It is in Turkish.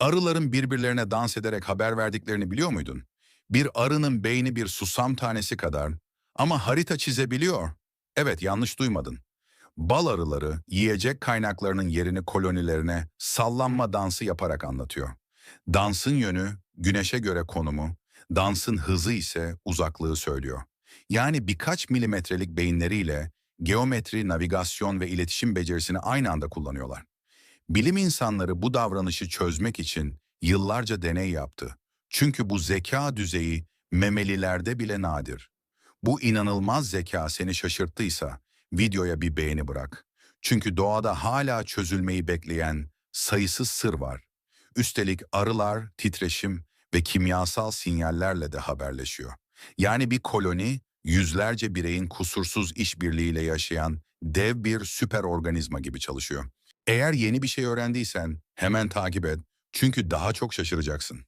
Arıların birbirlerine dans ederek haber verdiklerini biliyor muydun? Bir arının beyni bir susam tanesi kadar ama harita çizebiliyor. Evet yanlış duymadın. Bal arıları yiyecek kaynaklarının yerini kolonilerine sallanma dansı yaparak anlatıyor. Dansın yönü, güneşe göre konumu, dansın hızı ise uzaklığı söylüyor. Yani birkaç milimetrelik beyinleriyle geometri, navigasyon ve iletişim becerisini aynı anda kullanıyorlar. Bilim insanları bu davranışı çözmek için yıllarca deney yaptı. Çünkü bu zeka düzeyi memelilerde bile nadir. Bu inanılmaz zeka seni şaşırttıysa videoya bir beğeni bırak. Çünkü doğada hala çözülmeyi bekleyen sayısız sır var. Üstelik arılar, titreşim ve kimyasal sinyallerle de haberleşiyor. Yani bir koloni yüzlerce bireyin kusursuz işbirliğiyle yaşayan dev bir süper organizma gibi çalışıyor. Eğer yeni bir şey öğrendiysen hemen takip et çünkü daha çok şaşıracaksın.